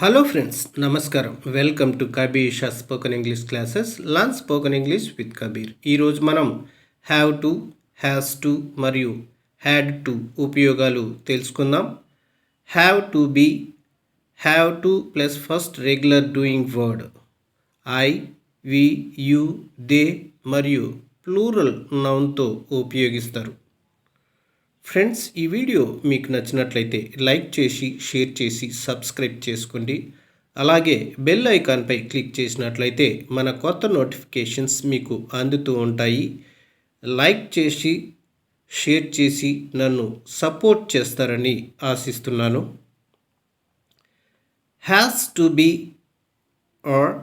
Hello friends నమస్కారం welcome to Kabir spoken English classes learn spoken English with Kabir ఈరోజు మనం have to has to మరియు had to ఉపయోగాలు తెలుసుకుందాం. Have to be have to plus first regular doing word I we you they మరియు plural నౌన్తో ఉపయోగిస్తారు. Friends ఈ video మీకు నచ్చినట్లయితే లైక్ చేసి షేర్ చేసి సబ్స్క్రైబ్ చేసుకోండి. అలాగే బెల్ ఐకాన్పై క్లిక్ చేసినట్లయితే మన కొత్త నోటిఫికేషన్స్ మీకు అందుతూ ఉంటాయి. లైక్ చేసి షేర్ చేసి నన్ను సపోర్ట్ చేస్తారని ఆశిస్తున్నాను. Has to be or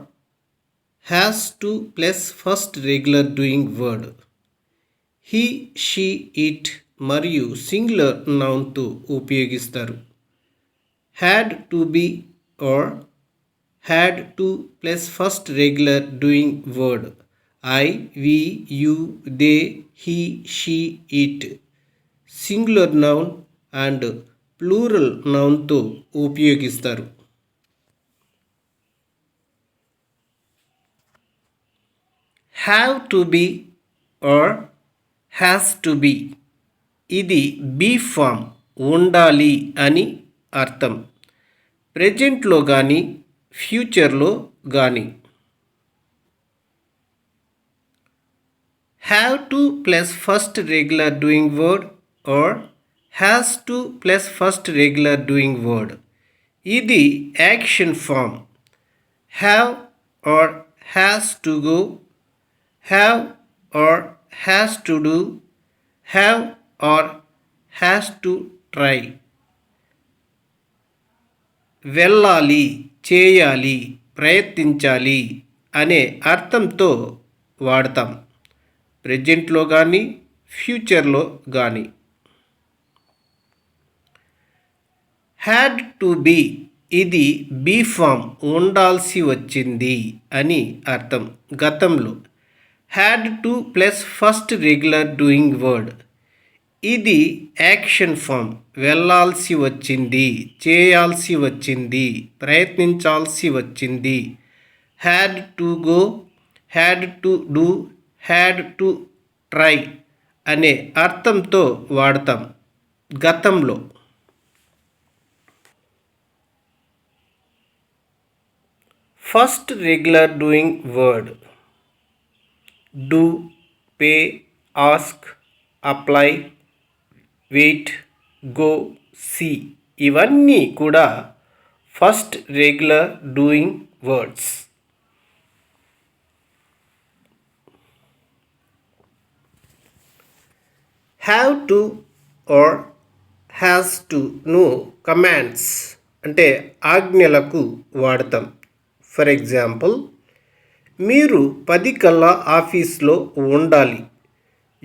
has to plus first regular doing word he she it మరియు సింగులర్ నౌన్తో ఉపయోగిస్తారు. Had to be or had to plus first regular doing word I we you they he she it singular noun and plural నౌన్తో ఉపయోగిస్తారు. Have to be or has to be ఇది be form ఉండాలి అని అర్థం. ప్రజెంట్లో కానీ ఫ్యూచర్లో కానీ have to plus first regular doing word or has to plus first regular doing word ఇది action form have or has to go have or has to do have or has to try. వెళ్ళాలి చేయాలి ప్రయత్నించాలి అనే అర్థంతో వాడతాం. ప్రజెంట్లో కానీ ఫ్యూచర్లో కానీ హ్యాడ్ టు బీ ఇది బీ ఫామ్ ఉండాల్సి వచ్చింది అని అర్థం గతంలో. Had to plus first regular doing word. ఇది యాక్షన్ ఫామ్. వెళ్ళాల్సి వచ్చింది చేయాల్సి వచ్చింది ప్రయత్నించాల్సి వచ్చింది. Had to go had to do had to try అనే అర్థంతో వాడతాం గతంలో. First regular doing word do pay ask apply wait go see ఇవన్నీ కూడా first regular doing words. Have to or has to ను కమాండ్స్ అంటే ఆజ్ఞలకు వాడతాం. ఫర్ ఎగ్జాంపుల్ మీరు పది కల్లా ఆఫీస్లో ఉండాలి.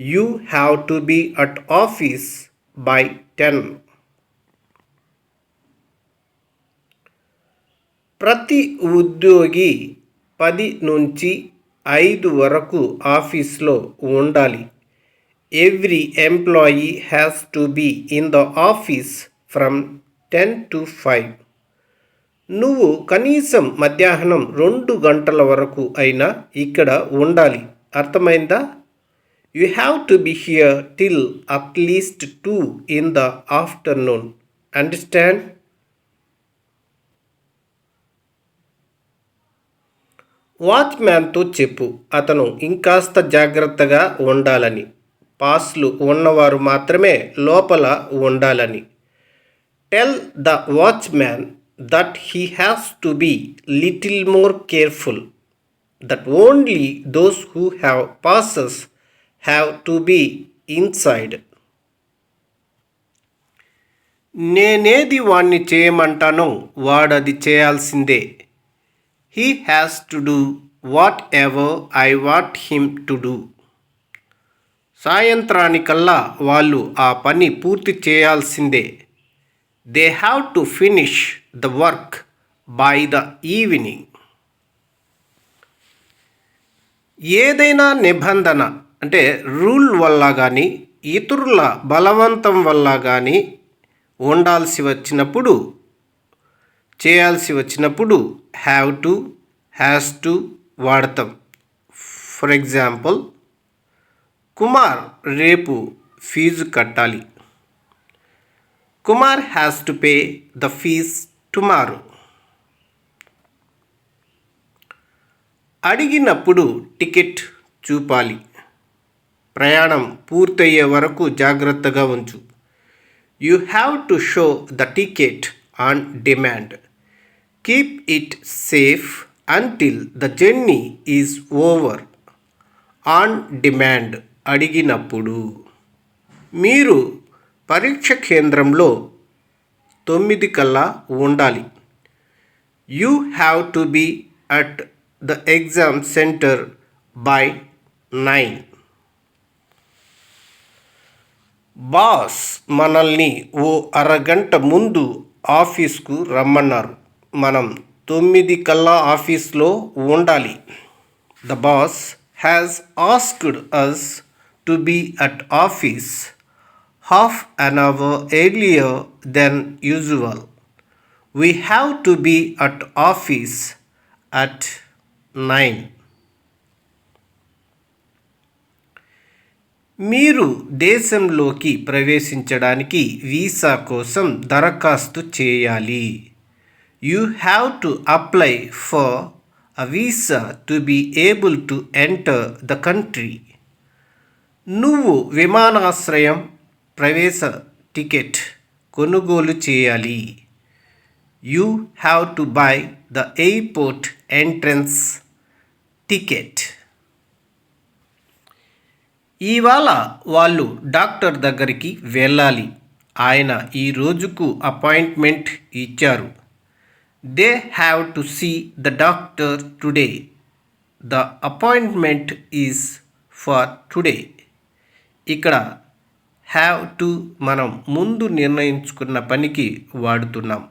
You have to be at office by ten ప్రతి ఉద్యోగి పది నుంచి ఐదు వరకు ఆఫీస్లో ఉండాలి. Every employee has to be in the office from ten to five నువ్వు కనీసం మధ్యాహ్నం రెండు గంటల వరకు అయినా ఇక్కడ ఉండాలి. అర్థమైందా? You have to be here till at least two in the afternoon understand వాచ్మ్యాన్తో చెప్పు. అతను ఇంకాస్త జాగ్రత్తగా ఉండాలని. పాస్లు ఉన్నవారు మాత్రమే లోపల ఉండాలని. Tell the watchman that he has to be little more careful that only those who have passes have to be inside నేనేది వాణ్ణి చేయమంటానో వాడది చేయాల్సిందే. He has to do whatever I want him to do సాయంత్రానికల్లా వాళ్ళు ఆ పని పూర్తి చేయాల్సిందే. They have to finish the work by the evening ఏదైనా నిబంధన అంటే రూల్ వల్ల కానీ ఇతరుల బలవంతం వల్ల కానీ ఉండాల్సి వచ్చినప్పుడు చేయాల్సి వచ్చినప్పుడు హ్యావ్ టు హ్యాస్ టు వాడతాం. ఫర్ ఎగ్జాంపుల్ కుమార్ రేపు ఫీజు కట్టాలి. Kumar has to pay the fees tomorrow అడిగినప్పుడు టికెట్ చూపాలి. ప్రయాణం పూర్తయ్యే వరకు జాగ్రత్తగా ఉంచు. You have to show the ticket on demand keep it safe until the journey is over on demand అడిగినప్పుడు. మీరు పరీక్ష కేంద్రంలో తొమ్మిది కల్లా ఉండాలి. You have to be at the exam centre by nine boss మనల్ని ఓ అరగంట ముందు ఆఫీస్కు రమ్మన్నారు. మనం తొమ్మిది కల్లా ఆఫీస్లో ఉండాలి. The boss has asked us to be at office half an hour earlier than usual we have to be at office at nine మీరు దేశంలోకి ప్రవేశించడానికి వీసా కోసం దరఖాస్తు చేయాలి. You have to apply for a visa to be able to enter the country నువ్వు విమానాశ్రయం ప్రవేశ ticket కొనుగోలు చేయాలి. You have to buy the airport entrance ticket ఇవాళ వాళ్ళు డాక్టర్ దగ్గరికి వెళ్ళాలి. ఆయన ఈ రోజుకు అపాయింట్మెంట్ ఇచ్చారు. They have to see the doctor today. The appointment is for today. ఇక్కడ హ్యావ్ టు మనం ముందు నిర్ణయించుకున్న పనికి వాడుతున్నాం.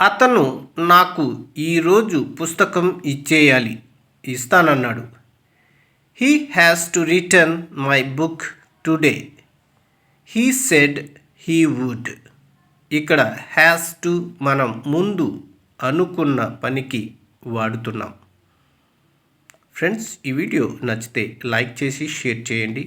అతను నాకు ఈరోజు పుస్తకం ఇచ్చేయాలి. ఇస్తానన్నాడు. He has to return my book today he said he would ఇక్కడ హ్యాస్ టు మనం ముందు అనుకున్న పనికి వాడుతున్నాం. ఫ్రెండ్స్ ఈ వీడియో నచ్చితే లైక్ చేసి షేర్ చేయండి.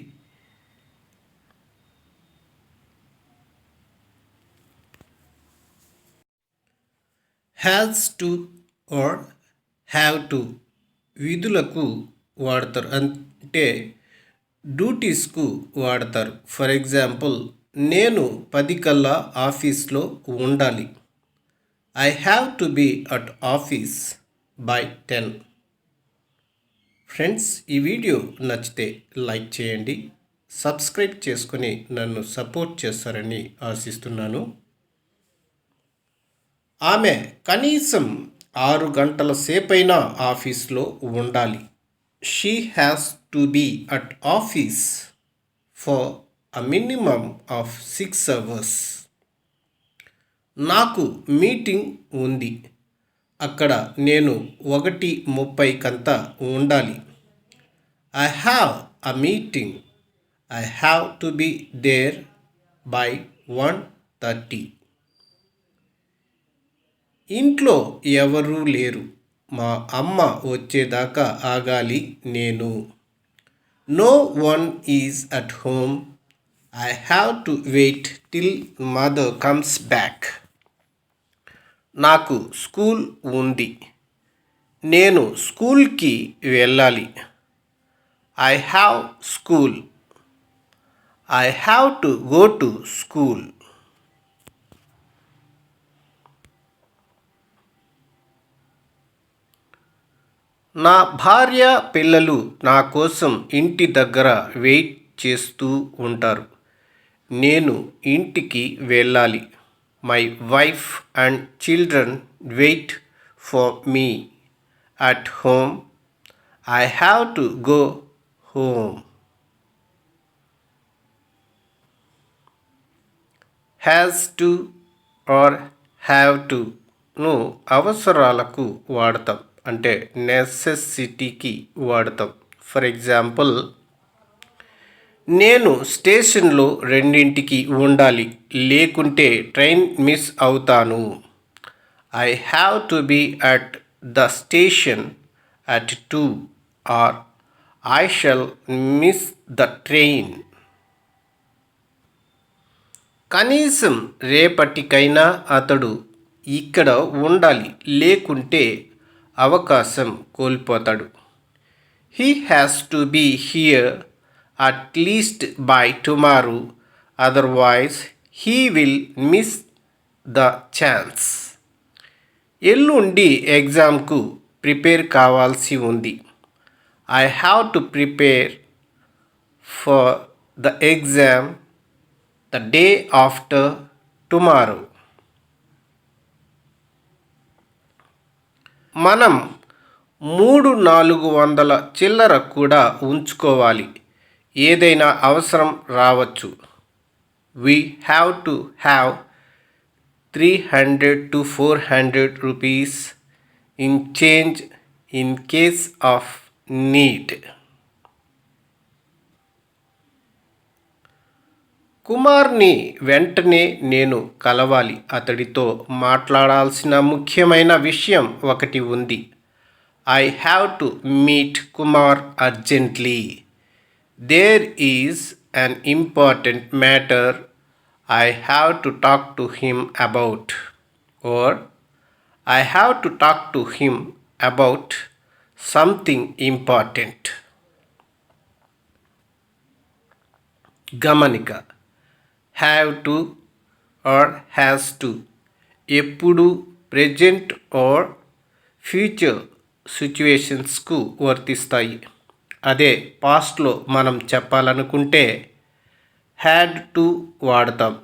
Has to or have to విధులకు వాడతారు. అంటే డ్యూటీస్కు వాడతారు. ఫర్ ఎగ్జాంపుల్ నేను పది కల్లా ఆఫీస్లో ఉండాలి. I have to be at office by ten. Friends ఈ వీడియో నచ్చితే లైక్ చేయండి సబ్స్క్రైబ్ చేసుకొని నన్ను సపోర్ట్ చేస్తారని ఆశిస్తున్నాను. ఆమె కనీసం ఆరు గంటల సేపైనా ఆఫీస్లో ఉండాలి. She has to be at office for a minimum of six hours నాకు మీటింగ్ ఉంది. అక్కడ నేను ఒకటి ముప్పై కంతా ఉండాలి. I have a meeting I have to be there by one thirty ఇంట్లో ఎవరూ లేరు. మా అమ్మ వచ్చేదాకా ఆగాలి నేను. No one is at home I have to wait till mother comes back నాకు స్కూల్ ఉంది. నేను స్కూల్కి వెళ్ళాలి. I have school I have to go to school నా భార్య పిల్లలు నా కోసం ఇంటి దగ్గర వెయిట్ చేస్తూ ఉంటారు. నేను ఇంటికి వెళ్ళాలి. My wife and children wait for me at home I have to go home has to or have టును అవసరాలకు వాడతాం. అంటే నెసెసిటీకి వాడతాం. ఫర్ ఎగ్జాంపుల్ నేను స్టేషన్లో రెండింటికి ఉండాలి లేకుంటే ట్రైన్ మిస్ అవుతాను. I have to be at the station at two or I shall miss the train కనీసం రేపటికైనా అతడు ఇక్కడ ఉండాలి లేకుంటే అవకాశం కోల్పోతాడు. He has to be here at least by tomorrow otherwise he will miss the chance ఎల్లుండి ఎగ్జామ్కు ప్రిపేర్ కావాల్సి ఉంది. I have to prepare for the exam the day after tomorrow మనం మూడు నాలుగు వందల చిల్లర కూడా ఉంచుకోవాలి. ఏదైనా అవసరం రావచ్చు. We have to have three hundred to four hundred rupees in change in case of need కుమార్ని వెంటనే నేను కలవాలి. అతడితో మాట్లాడాల్సిన ముఖ్యమైన విషయం ఒకటి ఉంది. I have to meet Kumar urgently there is an important matter I have to talk to him about or I have to talk to him about something important గమనిక have to or has to ఎప్పుడు present or future సిచ్యువేషన్స్కు వర్తిస్తాయి. అదే పాస్ట్లో మనం చెప్పాలనుకుంటే had to వాడతాం.